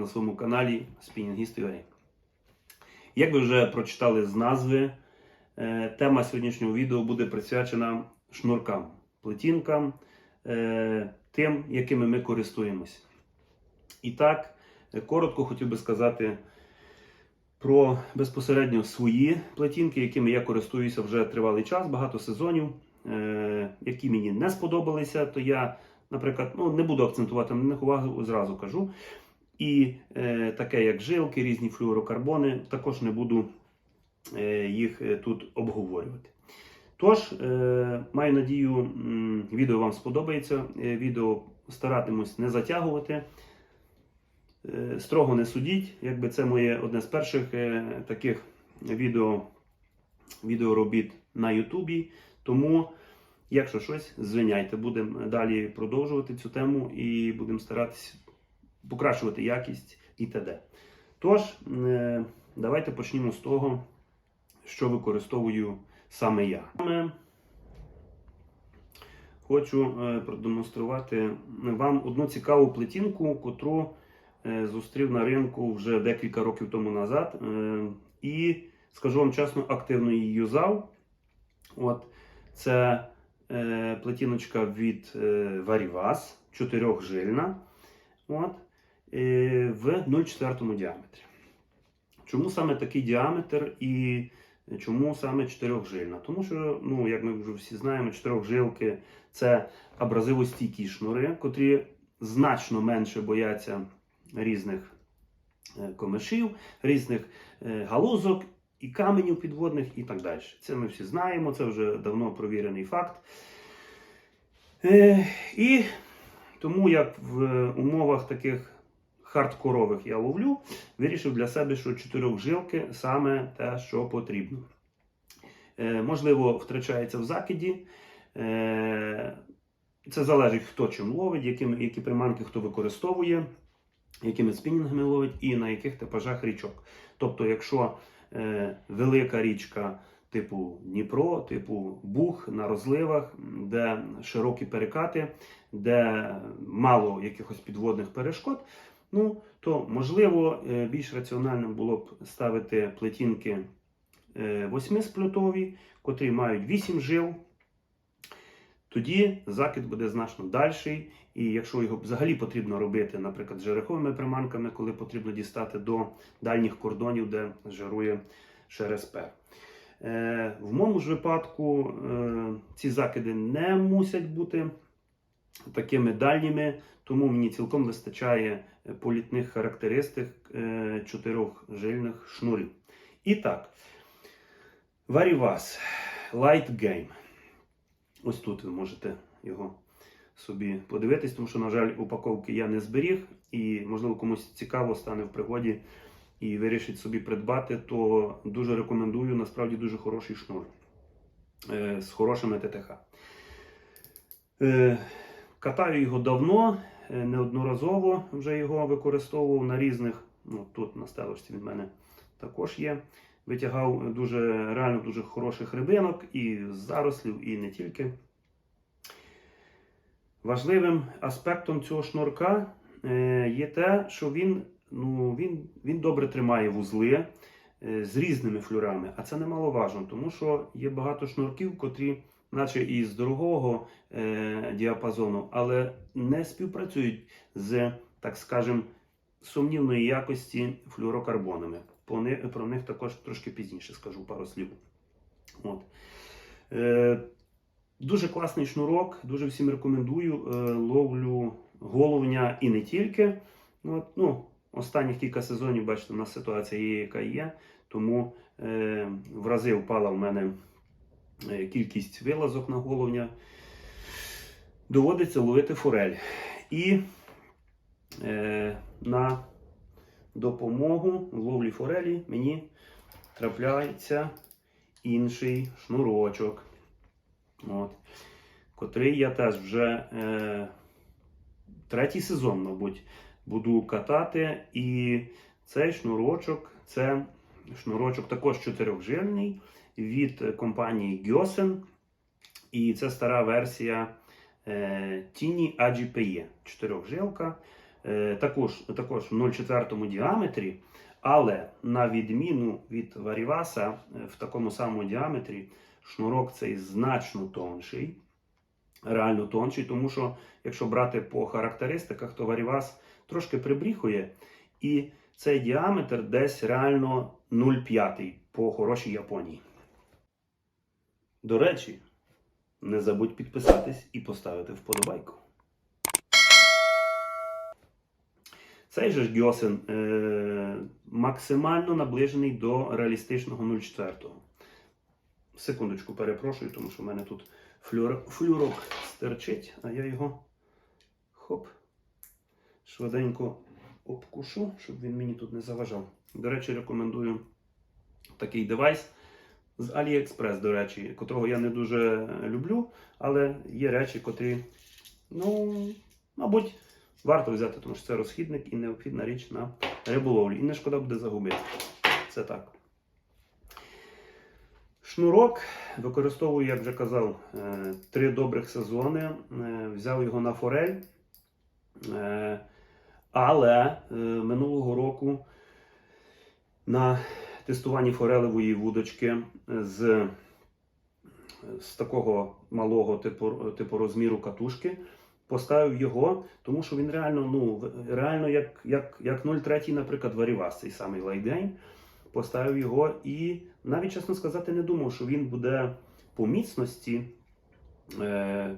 на своєму каналі Спінінгіст UA. Як ви вже прочитали з назви, е, тема сьогоднішнього відео буде присвячена шнуркам, плетінкам, е, тим, якими ми користуємось. І так, коротко хотів би сказати про безпосередньо свої плетінки, якими я користуюся вже тривалий час, багато сезонів, е, які мені не сподобалися, то я, наприклад, ну, не буду акцентувати на них увагу, зразу кажу. І е, таке, як жилки, різні флюорокарбони, також не буду е, їх е, тут обговорювати. Тож, е, маю надію, відео вам сподобається. Е, відео старатимусь не затягувати. Е, Строго не судіть, якби це моє одне з перших е, таких відео, відеоробіт на Ютубі. Тому, якщо щось, звиняйте, будемо далі продовжувати цю тему і будемо старатися покращувати якість і т.д. Тож, е, давайте почнемо з того, що використовую саме я. Хочу е, продемонструвати вам одну цікаву плетінку, котру е, зустрів на ринку вже декілька років тому назад. Е, І скажу вам чесно, активно її юзав. От, це е, плетіночка від е, Varivas, чотирьохжильна. От, е, в 0,4 діаметрі. Чому саме такий діаметр і чому саме чотирьохжильна? Тому що, ну, як ми вже всі знаємо, чотирьохжилки це абразивостійкі шнури, котрі значно менше бояться різних е, комишів, різних е, галузок і каменів підводних і так далі. Це ми всі знаємо, це вже давно провірений факт. Е, І тому як в умовах таких хардкорових я ловлю, вирішив для себе, що чотирьохжилки саме те, що потрібно. Е, Можливо, втрачається в закиді. Е, Це залежить, хто чим ловить, якими, які приманки хто використовує, якими спінінгами ловить і на яких типажах річок. Тобто, якщо е, велика річка типу Дніпро, типу Буг на розливах, де широкі перекати, де мало якихось підводних перешкод, ну то можливо е, більш раціонально було б ставити плетінки е, восьмисплютові, котрі мають 8 жил. Тоді закид буде значно дальший, і якщо його взагалі потрібно робити, наприклад, жереховими приманками, коли потрібно дістати до дальніх кордонів, де жирує ШРСП. Е, в моєму ж випадку ці закиди не мусять бути такими дальніми, тому мені цілком вистачає політних характеристик е, чотирьохжильних шнурів. І так, Varivas Light Game. Ось тут ви можете його собі подивитись, тому що, на жаль, упаковки я не зберіг, і, можливо, комусь цікаво стане в пригоді і вирішить собі придбати, то дуже рекомендую. Насправді дуже хороший шнур е, з хорошими ТТХ. Катаю його давно, е, неодноразово вже його використовував на різних. Ну, тут на стелочці від мене також є. Витягав дуже реально дуже хороших рибинок і зарослів, і не тільки. Важливим аспектом цього шнурка е, є те, що він, ну, він, він добре тримає вузли е, з різними флюрами, а це немаловажно, тому що є багато шнурків, котрі, наче і з дорогого е, діапазону, але не співпрацюють з, так скажем, сумнівної якості флюорокарбонами. Про них, також трошки пізніше скажу пару слів. От. Е, дуже класний шнурок, дуже всім рекомендую. Е, ловлю головня і не тільки. От, ну, Останніх кілька сезонів, бачите, у нас ситуація є, яка є. Тому е, в рази впала в мене кількість вилазок на головня. Доводиться ловити форель. І е, на допомогу в ловлі форелі мені трапляється інший шнурочок, от, котрий я теж вже е, третій сезон, мабуть, буду катати. І цей шнурочок це шнурочок також чотирьохжильний від компанії Gyosen. І це стара версія Tini AGPE. Чотирьохжилка. е, також, також в 0,4 діаметрі, але на відміну від Варіваса, е, в такому самому діаметрі шнурок цей значно тонший, реально тонший, тому що якщо брати по характеристиках, то Варівас трошки прибріхує, і цей діаметр десь реально 0,5 по хорошій Японії. До речі, не забудь підписатись і поставити вподобайку. Цей же ж Гьосен е, максимально наближений до реалістичного 0,4. Секундочку, перепрошую, тому що в мене тут флюр, флюрок стерчить, а я його хоп, швиденько обкушу, щоб він мені тут не заважав. До речі, рекомендую такий девайс з AliExpress, до речі, котрого я не дуже люблю, але є речі, котрі, ну, мабуть, варто взяти, тому що це розхідник і необхідна річ на риболовлі. І не шкода буде загубити. Це так. Шнурок використовую, як вже казав, е, три добрих сезони. Е, Взяв його на форель. Е, Але е, минулого року на тестуванні форелевої вудочки з, з такого малого типу, типу розміру катушки поставив його, тому що він реально, ну, реально як, як, як 0,3, наприклад, варівас, цей самий лайдень. Поставив його і навіть, чесно сказати, не думав, що він буде по міцності, е,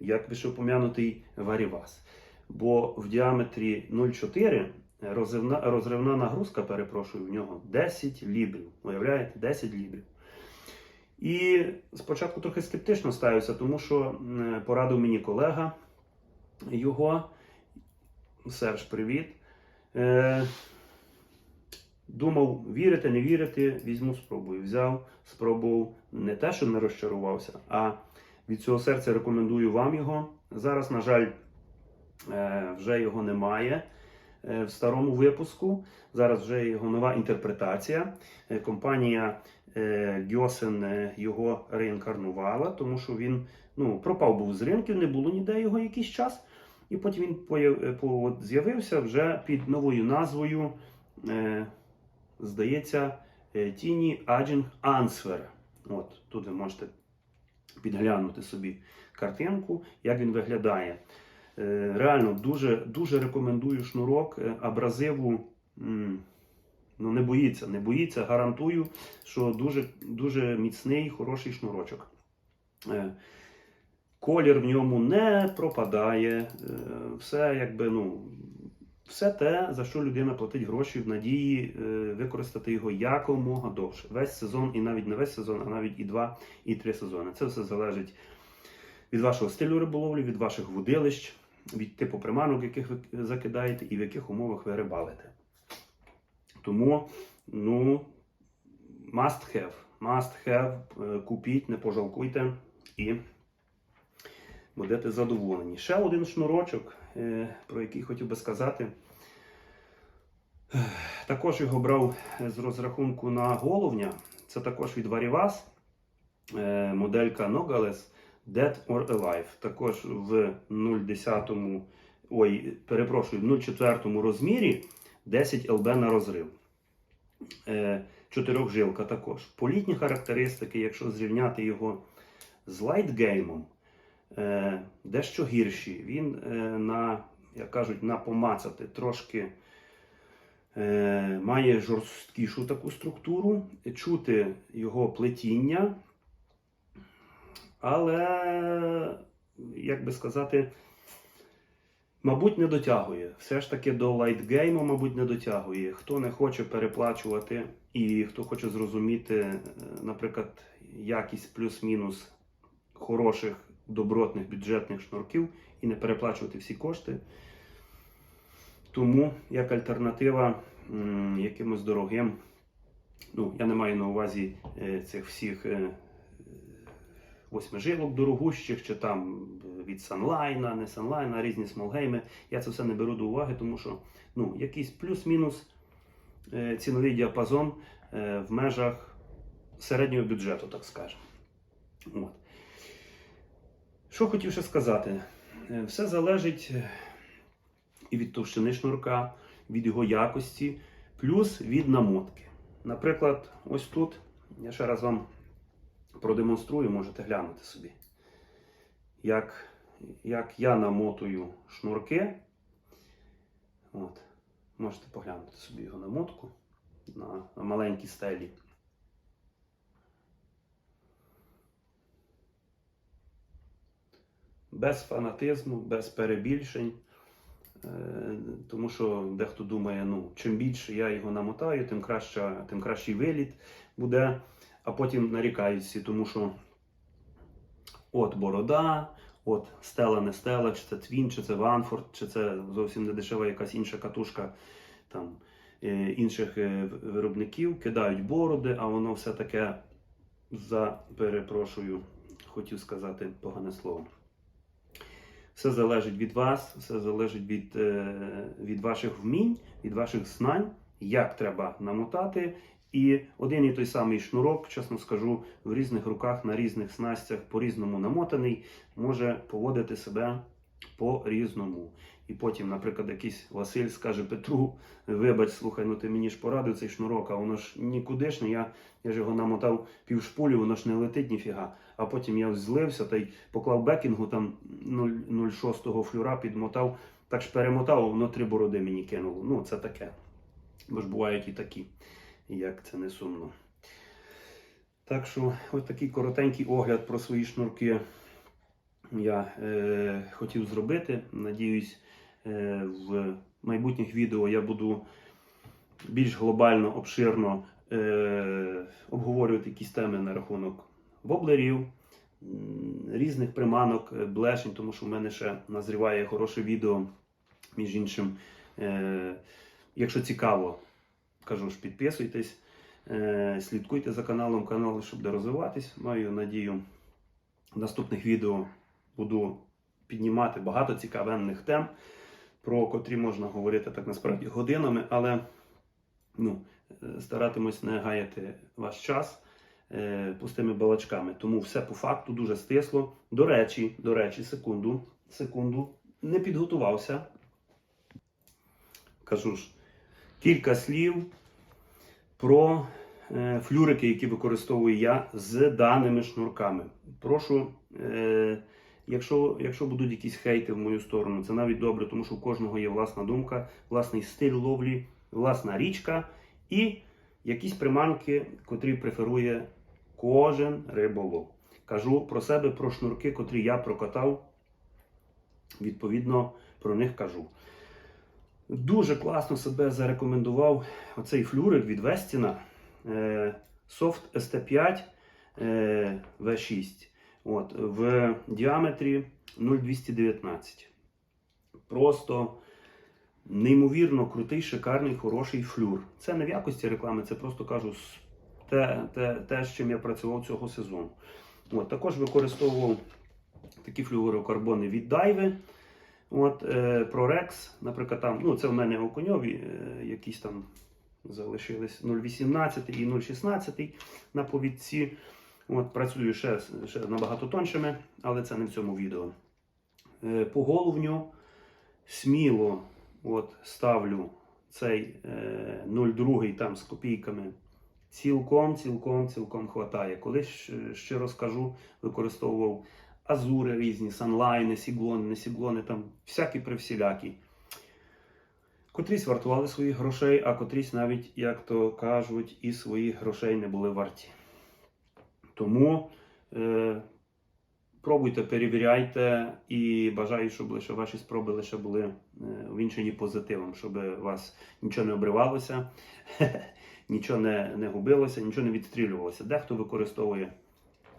як вишеупом'янутий варівас. Бо в діаметрі 0,4 розривна, розривна нагрузка, перепрошую, в нього 10 лібрів. Уявляєте, 10 лібрів. І спочатку трохи скептично ставився, тому що порадив мені колега його. Серж, привіт. Е, думав, вірити, не вірити, візьму, спробую. Взяв, спробував не те, що не розчарувався, а від цього серця рекомендую вам його. Зараз, на жаль, е, вже його немає в старому випуску. Зараз вже його нова інтерпретація. Е, Компанія е, Гьосен е, його реінкарнувала, тому що він ну, пропав був з ринків, не було ніде його якийсь час. І потім він е, з'явився вже під новою назвою, е, здається, е, Тіні Аджінг Ансвер. От тут ви можете підглянути собі картинку, як він виглядає. Е, реально дуже, дуже рекомендую шнурок е, абразиву. Ну, не боїться, не боїться, гарантую, що дуже, дуже міцний, хороший шнурочок. Е, Колір в ньому не пропадає. Все якби, ну, все те, за що людина платить гроші в надії використати його якомога довше. Весь сезон, і навіть не весь сезон, а навіть і два, і три сезони. Це все залежить від вашого стилю риболовлі, від ваших вудилищ, від типу приманок, яких ви закидаєте, і в яких умовах ви рибалите. Тому, ну, must have. Must have. Е, Купіть, не пожалкуйте і будете задоволені. Ще один шнурочок, е, про який хотів би сказати. Також його брав з розрахунку на головня. Це також від Varivas. Е, Моделька Nogales Dead or Alive. Також в 0,10, ой, перепрошую, в 0,4 розмірі 10 ЛБ на розрив. Е, Чотирьохжилка також. Політні характеристики, якщо зрівняти його з лайтгеймом, е, дещо гірші. Він е, на, як кажуть, на помацати трошки має жорсткішу таку структуру, чути його плетіння, але, як би сказати, мабуть, не дотягує. Все ж таки до лайтгейму, мабуть, не дотягує. Хто не хоче переплачувати і хто хоче зрозуміти, е, наприклад, якість плюс-мінус хороших, добротних бюджетних шнурків і не переплачувати всі кошти. Тому як альтернатива якимось дорогим, ну, я не маю на увазі е, цих всіх е, восьмижилок дорогущих, чи там від Санлайна, не Санлайна, різні смолгейми. Я це все не беру до уваги, тому що ну, якийсь плюс-мінус е, ціновий діапазон е, в межах середнього бюджету, так скажемо. От. Що хотів ще сказати? Е, Все залежить, е, і від товщини шнурка, від його якості, плюс від намотки. Наприклад, ось тут я ще раз вам продемонструю, можете глянути собі, як, як я намотую шнурки. От. Можете поглянути собі його намотку на, на маленькій стелі. Без фанатизму, без перебільшень. Е, Тому що дехто думає, ну, чим більше я його намотаю, тим, краще, тим кращий виліт буде. А потім нарікають тому що от борода, от стела не стела, чи це твін, чи це Ванфорд, чи це зовсім не дешева якась інша катушка там, е, інших е, виробників, кидають бороди, а воно все таке за перепрошую, хотів сказати погане слово. Все залежить від вас, все залежить від, е, від ваших вмінь, від ваших знань, як треба намотати. І один і той самий шнурок, чесно скажу, в різних руках, на різних снастях, по-різному намотаний, може поводити себе по-різному. І потім, наприклад, якийсь Василь скаже Петру: вибач, слухай, ну ти мені ж порадив цей шнурок, а воно ж нікудишне, я, я ж його намотав півшпулі, воно ж не летить ніфіга. А потім я злився та й поклав бекінгу, там 0,06 флюра підмотав, так ж перемотав, воно три бороди мені кинуло. Ну, це таке. Бо ж бувають і такі, як це не сумно. Так що, ось такий коротенький огляд про свої шнурки я е, хотів зробити. Надіюсь, е, в майбутніх відео я буду більш глобально, обширно е, обговорювати якісь теми на рахунок воблерів, різних приманок, е, блешень, тому що в мене ще назріває хороше відео. Між іншим, е, якщо цікаво, кажу ж, підписуйтесь, е, слідкуйте за каналом, канал, щоб розвиватись. Маю надію, в наступних відео буду піднімати багато цікавенних тем, про котрі можна говорити так насправді годинами, але ну, е, старатимусь не гаяти ваш час е, пустими балачками. Тому все по факту дуже стисло. До речі, до речі, секунду, секунду, не підготувався. Кажу ж, кілька слів про е, флюрики, які використовую я з даними шнурками. Прошу, е, якщо, якщо будуть якісь хейти в мою сторону, це навіть добре, тому що у кожного є власна думка, власний стиль ловлі, власна річка і якісь приманки, котрі преферує кожен риболов. Кажу про себе, про шнурки, котрі я прокатав. Відповідно, про них кажу. Дуже класно себе зарекомендував оцей флюрик від Вестіна е, Soft ST5 е, V6 От, в діаметрі 0,219. Просто неймовірно крутий, шикарний, хороший флюр. Це не в якості реклами, це просто кажу те, те, те з чим я працював цього сезону. От, також використовував такі флюорокарбони від Дайви. От, е, ProRex, наприклад, там, ну це в мене окуньові, е, якісь там залишились 0,18 і 0,16 на повідці. От, працюю ще, ще набагато тоншими, але це не в цьому відео. Е, по головню сміло от, ставлю цей е, 0,2 там з копійками. Цілком, цілком, цілком хватає. Колись щ- щиро скажу, використовував азури різні, санлайни, сіглони, не сіглони, там всякі привсілякі. Котрісь вартували своїх грошей, а котрісь навіть, як то кажуть, і своїх грошей не були варті. Тому е, пробуйте, перевіряйте і бажаю, щоб лише ваші спроби лише були е, увінчені позитивом, щоб вас нічого не обривалося, нічого не, не губилося, нічого не відстрілювалося. Дехто використовує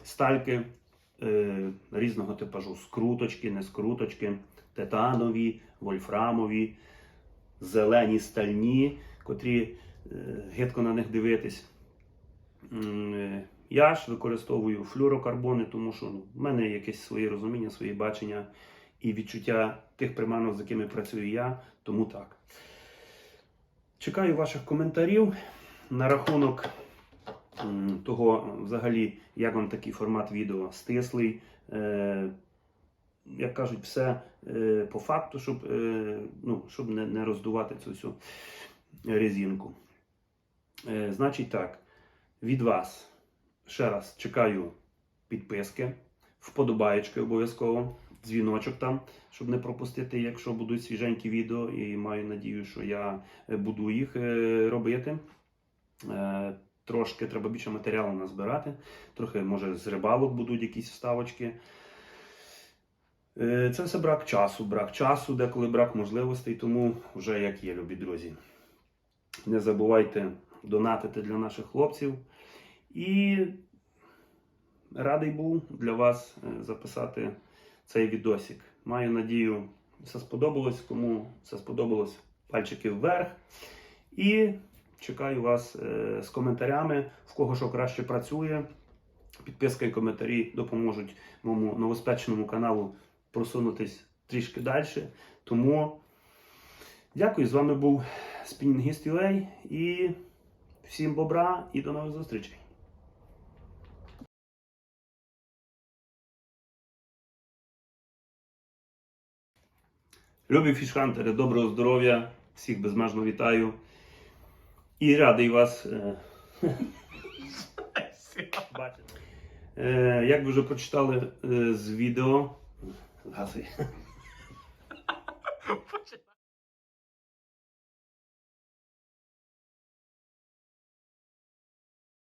стальки е, різного типажу: скруточки, не скруточки, титанові, вольфрамові, зелені стальні, котрі е, гидко на них дивитись. Е, Я ж використовую флюрокарбони, тому що ну, в мене якесь своє розуміння, своє бачення і відчуття тих приманок, з якими працюю я, тому так. Чекаю ваших коментарів на рахунок того, взагалі, як вам такий формат відео стислий, е, як кажуть, все е, по факту, щоб, е, ну, щоб не, не роздувати цю всю резинку. Значить так, від вас ще раз чекаю підписки, вподобаєчки обов'язково, дзвіночок там, щоб не пропустити, якщо будуть свіженькі відео, і маю надію, що я буду їх робити. Трошки треба більше матеріалу назбирати, трохи, може, з рибалок будуть якісь вставочки. Е, Це все брак часу, брак часу, деколи брак можливостей, тому вже як є, любі друзі. Не забувайте донатити для наших хлопців. І радий був для вас е, записати цей відосик. Маю надію, все сподобалось. Кому все сподобалось, пальчики вверх. І чекаю вас е, з коментарями, в кого що краще працює. Підписка і коментарі допоможуть моєму новоспеченому каналу просунутись трішки далі. Тому дякую, з вами був Спінінгіст UA і всім бобра і до нових зустрічей. Любі фішхантери, доброго здоров'я, всіх безмежно вітаю. І радий вас е, бачити. Е, Як ви вже прочитали е, з відео, згасує.